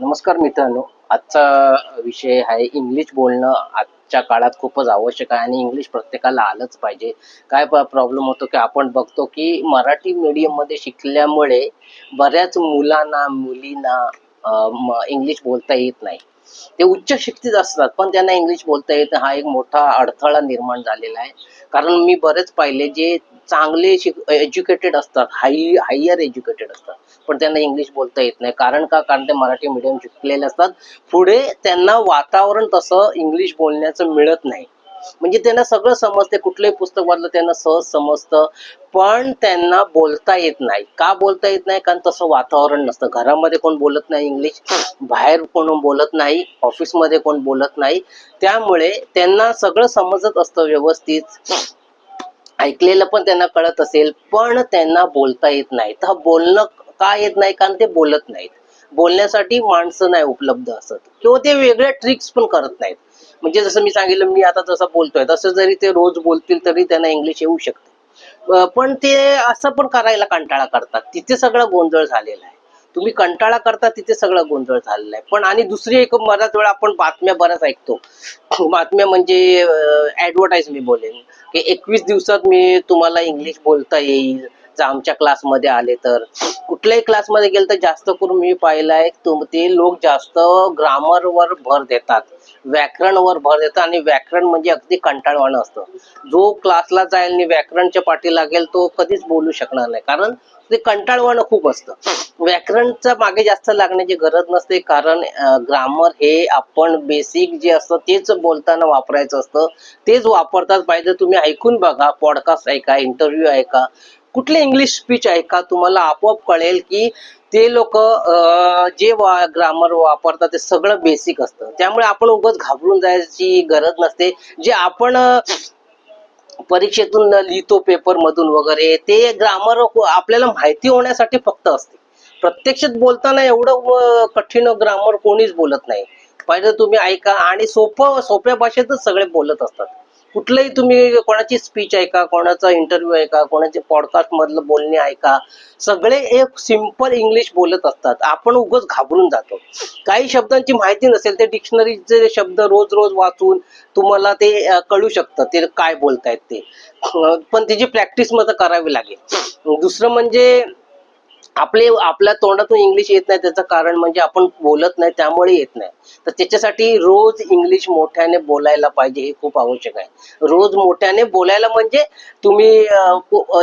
नमस्कार मित्रांनो. आजचा विषय आहे इंग्लिश बोलणं. आजच्या काळात खूपच आवश्यक आहे आणि इंग्लिश प्रत्येकाला आलंच पाहिजे. काय प्रॉब्लेम होतो की आपण बघतो की मराठी मीडियममध्ये मध्ये शिकल्यामुळे बऱ्याच मुलांना मुलींना इंग्लिश बोलता येत नाही. ते उच्च शिक्षित असतात पण त्यांना इंग्लिश बोलता येत हा एक मोठा अडथळा निर्माण झालेला आहे. कारण मी बरेच पाहिले जे चांगले एज्युकेटेड असतात हाय हायर एज्युकेटेड असतात. पण त्यांना इंग्लिश बोलता येत नाही. कारण का? कारण ते मराठी मीडियम शिकलेले असतात. पुढे त्यांना वातावरण तसं इंग्लिश बोलण्याचं मिळत नाही. म्हणजे त्यांना सगळं समजते. कुठलंही पुस्तक वाचलं त्यांना सहज समजतं. पण त्यांना बोलता येत नाही. का बोलता येत नाही? कारण तसं वातावरण नसतं. घरामध्ये कोण बोलत नाही इंग्लिश बाहेर कोण बोलत नाही. ऑफिसमध्ये कोण बोलत नाही. त्यामुळे त्यांना सगळं समजत असतं व्यवस्थित. ऐकलेलं पण त्यांना कळत असेल पण त्यांना बोलता येत नाही तर बोलणं का येत नाही? कारण ते बोलत नाहीत. बोलण्यासाठी माणसं नाही उपलब्ध असत. किंवा ते वेगळ्या ट्रिक्स पण करत नाहीत. म्हणजे जसं मी सांगितलं मी आता जसं बोलतोय तसं जरी ते रोज बोलतील तरी त्यांना इंग्लिश येऊ शकते. पण ते असं पण करायला कंटाळा करतात. तिथे सगळा गोंधळ झालेला आहे. तुम्ही कंटाळा करता तिथे सगळा गोंधळ झालेला आहे. पण आणि दुसरी एक बऱ्याच वेळा आपण बातम्या बऱ्याच ऐकतो. बातम्या म्हणजे ऍडव्हर्टाईज मी बोलेन. की एकवीस दिवसात मी तुम्हाला इंग्लिश बोलता येईल. जर आमच्या क्लासमध्ये आले तर. कुठल्याही क्लासमध्ये गेलं तर जास्त करून मी पाहिलंय तुम ते लोक जास्त ग्रामरवर भर देतात. व्याकरणवर भर देतं आणि व्याकरण म्हणजे अगदी कंटाळवाणं असतं. जो क्लासला जाईल आणि व्याकरणच्या पाठी लागेल तो कधीच बोलू शकणार नाही. कारण ते कंटाळवाणं खूप असतं. व्याकरणच्या मागे जास्त लागण्याची गरज नसते. कारण ग्रामर हे आपण बेसिक जे असतं तेच बोलताना वापरायचं असतं. तेच वापरताच पाहिजे. तुम्ही ऐकून बघा. पॉडकास्ट ऐका इंटरव्ह्यू ऐका. कुठले इंग्लिश स्पीच ऐका तुम्हाला आपोआप कळेल की ते लोक जे ग्रामर वापरतात ते सगळं बेसिक असतं. त्यामुळे आपण उगाच घाबरून जायची गरज नसते. जे आपण परीक्षेतून लिहितो पेपर मधून वगैरे ते ग्रामर आपल्याला माहिती होण्यासाठी फक्त असते. प्रत्यक्षात बोलताना एवढं कठीण ग्रामर कोणीच बोलत नाही. पाहिजे तुम्ही ऐका. आणि सोपं सोप्या भाषेतच सगळे बोलत असतात. कुठलंही तुम्ही कोणाची स्पीच ऐका कोणाचा इंटरव्ह्यू ऐका कोणाचे पॉडकास्ट मधलं बोलणे ऐका सगळे एक सिंपल इंग्लिश बोलत असतात. आपण उगच घाबरून जातो. काही शब्दांची माहिती नसेल ते डिक्शनरीचे शब्द रोज रोज वाचून तुम्हाला ते कळू शकतं ते काय बोलतायत ते. पण त्याची प्रॅक्टिस मात्र करावी लागेल. दुसरं म्हणजे आपले आपल्या तोंडातून इंग्लिश येत नाही त्याचं कारण म्हणजे आपण बोलत नाही त्यामुळे येत नाही. तर त्याच्यासाठी रोज इंग्लिश मोठ्याने बोलायला पाहिजे हे खूप आवश्यक आहे. रोज मोठ्याने बोलायला म्हणजे तुम्ही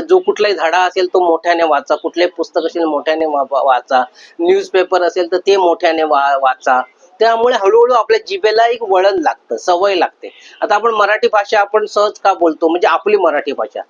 जो कुठलाही धडा असेल तो मोठ्याने वाचा. कुठलेही पुस्तक असेल मोठ्याने वा- वाचा. न्यूजपेपर असेल तर ते मोठ्याने वा- वाचा. त्यामुळे हळूहळू आपल्या जिभेला एक वळण लागतं सवय लागते. आता आपण मराठी भाषा आपण सहज का बोलतो? म्हणजे आपली मराठी भाषा.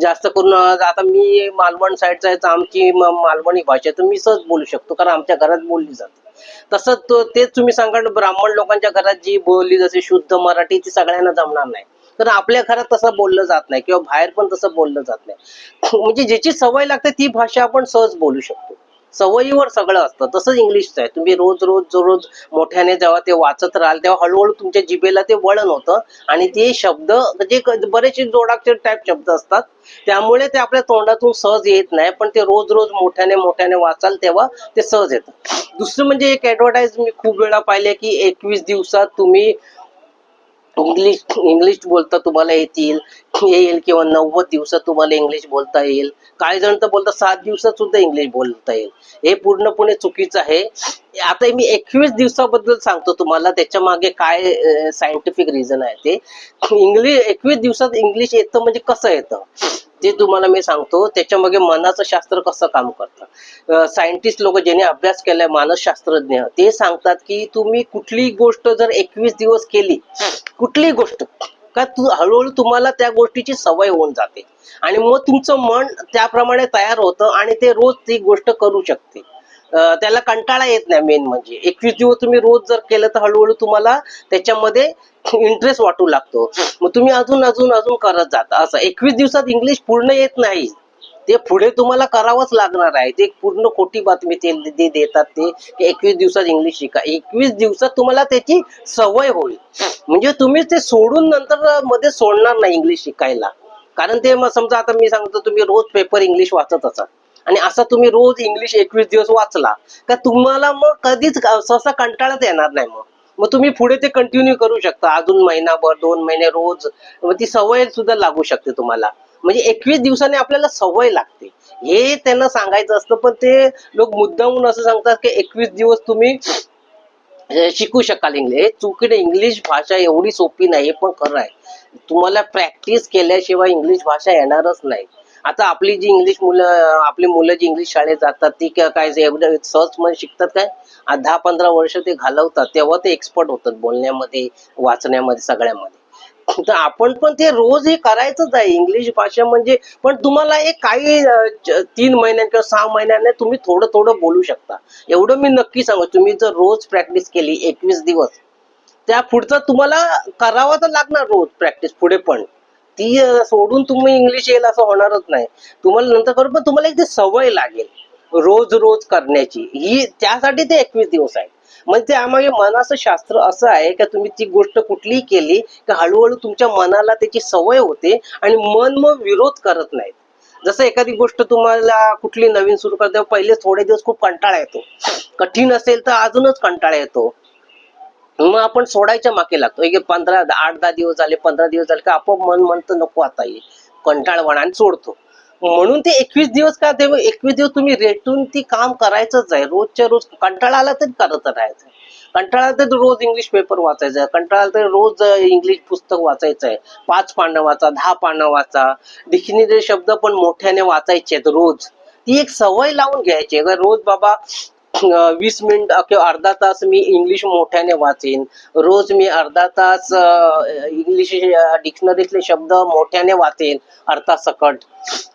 जास्त करून आता मी मालवण साईडचा आहे आमची मालवणी भाषा तर मी सहज बोलू शकतो कारण आमच्या घरात बोलली जाते. तसंच तेच तुम्ही सांगा ना, ब्राह्मण लोकांच्या घरात जी बोलली जशी शुद्ध मराठी ती सगळ्यांना जमणार नाही. तर आपल्या घरात तसं बोललं जात नाही किंवा बाहेर पण तसं बोललं जात नाही. म्हणजे ज्याची सवय लागते ती भाषा आपण सहज बोलू शकतो. सवयीवर सगळं असतं. तसंच इंग्लिशचं आहे. तुम्ही रोज रोज जो रोज मोठ्याने जेव्हा ते वाचत राहाल तेव्हा हळूहळू तुमच्या जिभेला ते वळण होतं. आणि ते शब्द म्हणजे बरेचसे जोडाक्षर टाईप शब्द असतात. त्यामुळे ते आपल्या तोंडातून सहज येत नाही पण ते रोज रोज मोठ्याने मोठ्याने वाचाल तेव्हा ते सहज येतं. दुसरं म्हणजे एक ऍडव्हर्टाईज मी खूप वेळा पाहिले की एकवीस दिवसात तुम्ही इंग्लिश इंग्लिश बोलता तुम्हाला येतील. येईल किंवा नव्वद दिवसात तुम्हाला इंग्लिश बोलता येईल. काही जण तर बोलता सात दिवसात सुद्धा इंग्लिश बोलता येईल. हे पूर्णपणे चुकीचं आहे. आता मी एकवीस दिवसाबद्दल सांगतो तुम्हाला. त्याच्यामागे काय सायंटिफिक रिझन आहे ते. इंग्लिश एकवीस दिवसात इंग्लिश येतं म्हणजे कसं येतं? ते तुम्हाला मी सांगतो त्याच्यामध्ये मनाचं शास्त्र कसं काम करतं? सायंटिस्ट लोक ज्यांनी अभ्यास केलाय मानसशास्त्रज्ञ ते सांगतात की तुम्ही कुठलीही गोष्ट जर एकवीस दिवस केली कुठलीही गोष्ट का तू हळूहळू तुम्हाला त्या गोष्टीची सवय होऊन जाते. आणि मग तुमचं मन त्याप्रमाणे तयार होतं आणि ते रोज ती गोष्ट करू शकते. त्याला कंटाळा येत नाही मेन म्हणजे. एकवीस दिवस तुम्ही रोज जर केलं तर हळूहळू तुम्हाला त्याच्यामध्ये इंटरेस्ट वाटू लागतो. मग तुम्ही अजून अजून अजून करत जाता. असं एकवीस दिवसात इंग्लिश पूर्ण येत नाही. ते पुढे तुम्हाला करावंच लागणार आहे. ते पूर्ण खोटी बातमी ते देतात ते एकवीस दिवसात इंग्लिश शिका. एकवीस दिवसात तुम्हाला त्याची सवय होईल. म्हणजे तुम्ही ते सोडून नंतर मध्ये सोडणार नाही इंग्लिश शिकायला. कारण ते मग समजा आता मी सांगतो तुम्ही रोज पेपर इंग्लिश वाचत असाल. आणि असा तुम्ही रोज इंग्लिश एकवीस दिवस वाचला का तुम्हाला मग कधीच सहसा कंटाळाच येणार नाही मग. मग तुम्ही पुढे ते कंटिन्यू करू शकता. अजून महिनाभर दोन महिने रोज. मग ती सवय सुद्धा लागू शकते तुम्हाला. म्हणजे एकवीस दिवसाने आपल्याला सवय लागते. हे त्यांना सांगायचं असतं पण ते लोक मुद्दामून असं सांगतात की एकवीस दिवस तुम्ही शिकू शकाल इंग्लिश हे चुकीने इंग्लिश भाषा एवढी सोपी नाही पण खरं आहे. तुम्हाला प्रॅक्टिस केल्याशिवाय इंग्लिश भाषा येणारच नाही. आता आपली जी इंग्लिश मुलं आपली मुलं जी इंग्लिश शाळेत जातात ती काय एवढं सहजमध्ये शिकतात काय? दहा पंधरा वर्ष ते घालवतात तेव्हा ते एक्सपर्ट होतात बोलण्यामध्ये वाचण्यामध्ये सगळ्यामध्ये. तर आपण पण ते रोज हे करायचंच आहे. इंग्लिश भाषा म्हणजे पण तुम्हाला एक काही तीन महिन्यात किंवा सहा महिन्याने तुम्ही थोडं थोडं बोलू शकता. एवढं मी नक्की सांगू तुम्ही जर रोज प्रॅक्टिस केली एकवीस दिवस त्या पुढचं तुम्हाला करावा तर लागणार रोज प्रॅक्टिस पुढे पण. ती सोडून तुम्ही इंग्लिश येईल असं होणारच नाही. तुम्हाला नंतर करू पण तुम्हाला एक सवय लागेल रोज रोज करण्याची. ही त्यासाठी ते एकवीस दिवस आहे म्हणजे त्यामागे मनाचं शास्त्र असं आहे की तुम्ही ती गोष्ट कुठलीही केली की हळूहळू तुमच्या मनाला त्याची सवय होते आणि मन मग विरोध करत नाहीत. जसं एखादी गोष्ट तुम्हाला कुठली नवीन सुरू करते पहिले थोडे दिवस खूप कंटाळा येतो. कठीण असेल तर अजूनच कंटाळा येतो. मग आपण सोडायच्या मागे लागतो. एक पंधरा आठ दहा दिवस झाले पंधरा दिवस झाले का आपोआप मन म्हणतं नको आता ये कंटाळवाणा आणि सोडतो. म्हणून ते एकवीस दिवस का ते एकवीस दिवस तुम्ही रेटून ती काम करायचंच आहे. रोजच्या रोज कंटाळा आला तरी करत राहायचं कंटाळा आला तर रोज इंग्लिश पेपर वाचायचा आहे. कंटाळा आला तर रोज इंग्लिश पुस्तक वाचायचं आहे. पाच पानं वाचा दहा पानं वाचा. डिक्शनरी शब्द पण मोठ्याने वाचायचे आहेत रोज. ती एक सवय लावून घ्यायची रोज बाबा वीस मिनिट किंवा अर्धा तास मी इंग्लिश मोठ्याने वाचेन. रोज मी अर्धा तास इंग्लिश डिक्शनरीतले शब्द मोठ्याने वाचेन अर्थासकट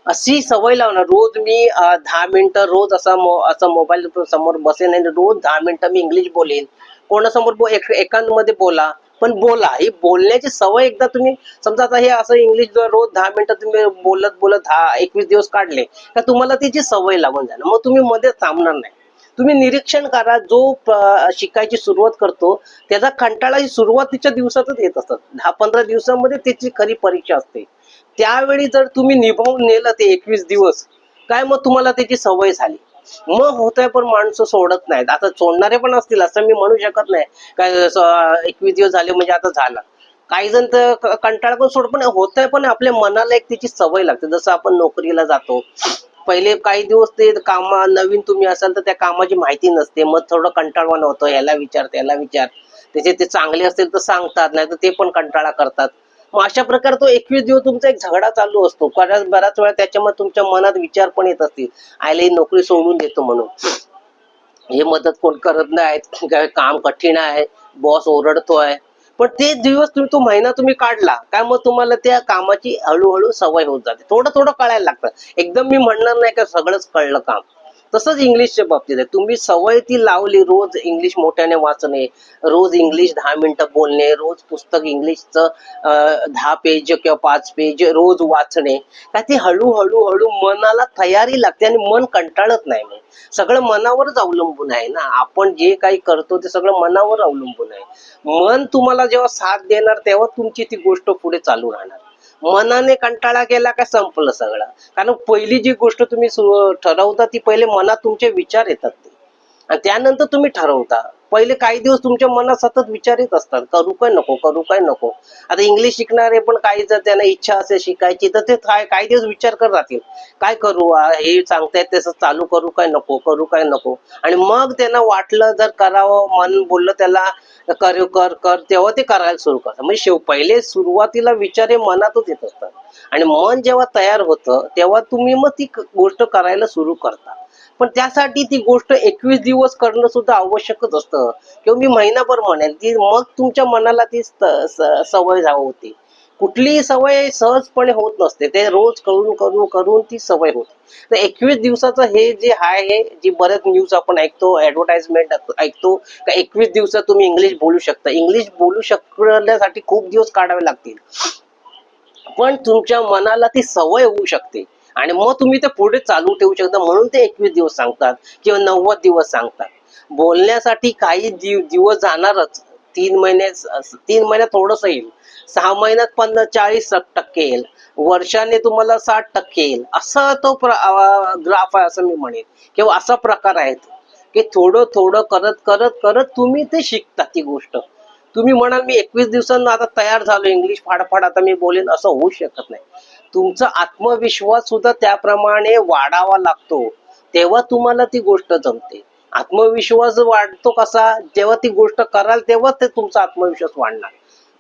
अशी सवय लावणार. रोज मी दहा मिनिटं रोज असा मो असा मोबाईल समोर बसेन आणि रोज दहा मिनिटं मी इंग्लिश बोलेन. कोणासमोर बो- एक- एकांमध्ये बोला पण बोला. ही बोलण्याची सवय एकदा तुम्ही समजा आता हे असं इंग्लिश जर रोज दहा मिनिटं तुम्ही बोलत बोलत दहा एकवीस दिवस काढले तर तुम्हाला त्याची सवय लागून जाणार. मग तुम्ही मध्येच थांबणार नाही. तुम्ही निरीक्षण करा जो शिकायची सुरुवात करतो त्याचा कंटाळा ही सुरुवातीच्या दिवसातच येत असतात. दहा पंधरा दिवसामध्ये त्याची खरी परीक्षा असते. त्यावेळी जर तुम्ही निभावून नेलं ते एकवीस दिवस काय मग तुम्हाला त्याची सवय झाली? मग होत आहे पण माणसं सोडत नाहीत. आता सोडणारे पण असतील असं मी म्हणू शकत नाही. काय एकवीस दिवस झाले म्हणजे आता झालं. काही जण तर कंटाळा पण सोड पण होत आहे पण आपल्या मनाला एक त्याची सवय लागते. जसं आपण नोकरीला जातो पहिले काही दिवस ते कामा नवीन तुम्ही असाल तर त्या कामाची माहिती नसते. मग थोडं कंटाळवाणं होतं. याला विचार त्याला विचार. त्याचे ते चांगले असतील तर सांगतात नाही तर ते पण कंटाळा करतात. मग अशा प्रकारे तो एकवीस दिवस तुमचा एक झगडा चालू असतो. बऱ्याच बऱ्याच वेळा त्याच्यामध्ये तुमच्या मनात विचार पण येत असतील. आयला ही नोकरी सोडून देतो म्हणून. हे मदत कोण करत नाही काम कठीण आहे. बॉस ओरडतोय. पण ते दिवस तुम्ही तो महिना तुम्ही काढला काय मग तुम्हाला त्या कामाची हळूहळू सवय होत जाते. थोडं थोडं कळायला लागतं. एकदम मी म्हणणार नाही का सगळंच कळलं काम. तसंच इंग्लिशच्या बाबतीत आहे. तुम्ही सवय ती लावली रोज इंग्लिश मोठ्याने वाचणे रोज इंग्लिश दहा मिनिटं बोलणे रोज पुस्तक इंग्लिशचं दहा पेज किंवा पाच पेज रोज वाचणे का ते हळूहळू हळू मनाला तयारी लागते आणि मन कंटाळत नाही मग. सगळं मनावरच अवलंबून आहे ना. आपण जे काही करतो ते सगळं मनावर अवलंबून आहे. मन तुम्हाला जेव्हा साथ देणार तेव्हा तुमची ती गोष्ट पुढे चालू राहणार. मनाने कंटाळा केला का संपलं सगळं? कारण पहिली जी गोष्ट तुम्ही ठरवता ती पहिले मनात तुमचे विचार येतात ते. आणि त्यानंतर तुम्ही ठरवता. पहिले काही दिवस तुमच्या मनात सतत विचार येत असतात. करू काय नको करू काय नको? आता इंग्लिश शिकणारे पण काही जर त्यांना इच्छा असेल शिकायची तर ते काय काही दिवस विचार करत राहतील. काय करू हे सांगतायत तसं चालू करू काय नको करू काय नको? आणि मग त्यांना वाटलं जर करावं मन बोललं त्याला कर कर कर तेव्हा ते करायला सुरू करतात. म्हणजे शेव पहिले सुरुवातीला विचार हे मनातच येत असतात. आणि मन जेव्हा तयार होतं तेव्हा तुम्ही मग ती गोष्ट करायला सुरू करता. पण त्यासाठी ती गोष्ट एकवीस दिवस करणं सुद्धा आवश्यकच असतं. किंवा मी महिनाभर म्हणेल ती मग तुमच्या मनाला ती स- सवय होती कुठलीही सवय सहजपणे होत नसते. ते रोज करून करून करून ती सवय होते. तर एकवीस दिवसाचं हे जे आहे हे जी बरेच न्यूज आपण ऐकतो ऍडव्हर्टाइजमेंट ऐकतो का एकवीस दिवसात तुम्ही इंग्लिश बोलू शकता. इंग्लिश बोलू शकण्यासाठी खूप दिवस काढावे लागतील. पण तुमच्या मनाला ती सवय होऊ शकते. आणि मग तुम्ही ते पुढे चालू ठेवू शकता. म्हणून ते एकवीस दिवस सांगतात किंवा नव्वद दिवस सांगतात. बोलण्यासाठी काही दिव- दिवस जाणारच. तीन महिने तीन महिन्यात थोडंसं येईल. सहा महिन्यात पन्नास चाळीस टक्के येईल. वर्षाने तुम्हाला साठ टक्के येईल. असा तो ग्राफ आहे असं मी म्हणेन. किंवा असा प्रकार आहे की थोडं थोडं करत करत करत तुम्ही ते शिकता ती गोष्ट. तुम्ही म्हणाल मी एकवीस दिवसांना आता तयार झालो इंग्लिश फाडफाड आता मी बोलेन. असं होऊ शकत नाही. तुमचा आत्मविश्वास सुद्धा त्याप्रमाणे वाढावा लागतो. तेव्हा तुम्हाला ती गोष्ट जमते. आत्मविश्वास वाढतो कसा? जेव्हा ती गोष्ट कराल तेव्हा ते तुमचा आत्मविश्वास वाढणार.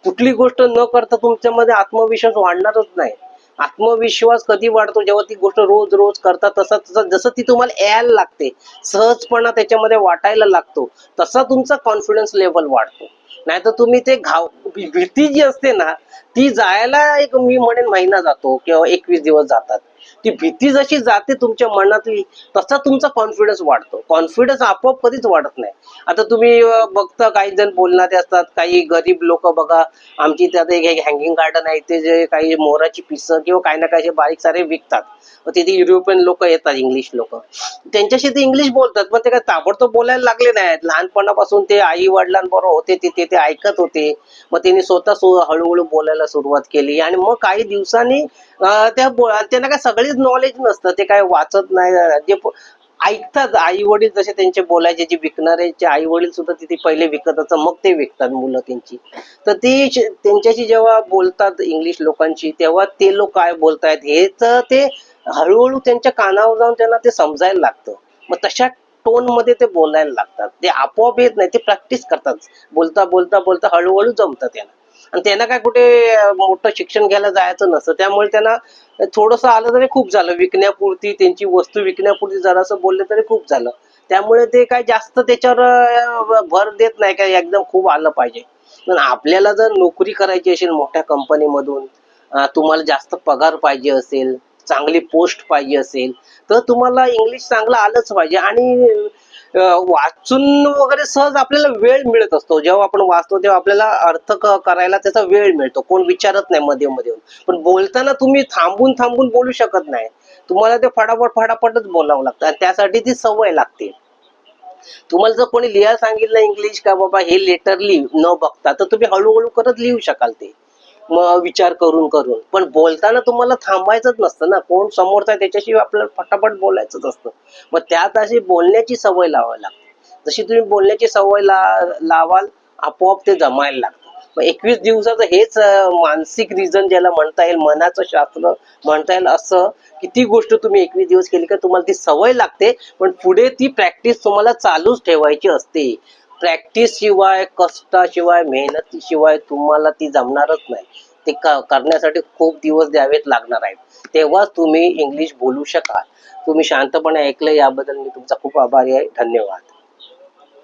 कुठली गोष्ट न करता तुमच्यामध्ये आत्मविश्वास वाढणारच नाही. आत्मविश्वास कधी वाढतो? जेव्हा ती गोष्ट रोज रोज करता तसा तसा जसं ती तुम्हाला यायला लागते सहजपणा त्याच्यामध्ये वाटायला लागतो तसा तुमचा कॉन्फिडन्स लेवल वाढतो. नाही तर तुम्ही ते घाव भीती जी असते ना ती जायला एक मी म्हणेन महिना जातो किंवा एकवीस दिवस जातात. ती भीती जशी जाते तुमच्या मनातली तसा तुमचा कॉन्फिडन्स वाढतो. कॉन्फिडन्स आपोआप कधीच वाढत नाही. आता तुम्ही बघता काही जण बोलणारे असतात काही गरीब लोक बघा आमची इथे एक हँगिंग गार्डन आहे ते जे काही मोराची पिसं किंवा काही ना काही बारीक सारे विकतात. तिथे युरोपियन लोक येतात इंग्लिश लोक. त्यांच्याशी ते इंग्लिश बोलतात पण ते काय ताबडतोब बोलायला लागले नाहीत. लहानपणापासून ते आई वडिलांबरोबर होते तिथे ते ऐकत होते. मग त्यांनी स्वतः हळूहळू बोलायला सुरुवात केली. आणि मग काही दिवसांनी त्या त्यांना काय सगळीच नॉलेज नसतं. ते काय वाचत नाही. जे ऐकतात आई वडील जसे त्यांचे बोलायचे जे विकणारे आई वडील सुद्धा तिथे पहिले विकत असतात मग ते विकतात मुलं त्यांची. तर ती त्यांच्याशी जेव्हा बोलतात इंग्लिश लोकांशी तेव्हा ते लोक काय बोलतायत हेच ते हळूहळू त्यांच्या कानावर जाऊन त्यांना ते समजायला लागतं. मग तशा टोनमध्ये ते बोलायला लागतात. ते आपोआप येत नाही ते प्रॅक्टिस करतात. बोलता बोलता बोलता हळूहळू जमतात त्यांना. आणि त्यांना काय कुठे मोठं शिक्षण घ्यायला जायचं नसतं. त्यामुळे त्यांना थोडंसं आलं तरी खूप झालं. विकण्यापुरती त्यांची वस्तू विकण्यापुरती जरासं बोलले तरी खूप झालं. त्यामुळे ते काय जास्त त्याच्यावर भर देत नाही काय एकदम खूप आलं पाहिजे. पण आपल्याला जर नोकरी करायची असेल मोठ्या कंपनीमधून तुम्हाला जास्त पगार पाहिजे असेल चांगली पोस्ट पाहिजे असेल तर तुम्हाला इंग्लिश चांगलं आलंच पाहिजे. आणि वाचून वगैरे सहज आपल्याला वेळ मिळत असतो. जेव्हा आपण वाचतो तेव्हा आपल्याला अर्थ करायला त्याचा वेळ मिळतो. कोण विचारत नाही मध्ये मध्ये पण बोलताना तुम्ही थांबून थांबून बोलू शकत नाही. तुम्हाला ते फटाफट फटाफटच बोलावं लागतं. आणि त्यासाठी ती सवय लागते. तुम्हाला जर कोणी लिहायला सांगितलं इंग्लिश का बाबा हे लेटर लिह न बघता तर तुम्ही हळूहळू करत लिहू शकाल ते. विचार करून करून. पण बोलताना तुम्हाला थांबायचंच नसतं ना. कोण समोरचा आहे आपल्याला फटाफट बोलायचंच असतं. मग त्यात अशी बोलण्याची सवय लावावी लागते. जशी तुम्ही बोलण्याची सवय ला लावाल आपोआप ते जमायला लागतं. मग एकवीस दिवसाचं हेच मानसिक रिझन ज्याला म्हणता येईल मनाचं शास्त्र म्हणता येईल असं की ती गोष्ट तुम्ही एकवीस दिवस केली का तुम्हाला ती सवय लागते पण पुढे ती प्रॅक्टिस तुम्हाला चालूच ठेवायची असते. प्रॅक्टिस शिवाय कष्टाशिवाय मेहनतीशिवाय तुम्हाला ती जमणारच नाही. ते करण्यासाठी खूप दिवस द्यावेच लागणार आहेत. तेव्हाच तुम्ही इंग्लिश बोलू शकाल. तुम्ही शांतपणे ऐकलं याबद्दल मी तुमचा खूप आभारी आहे. धन्यवाद.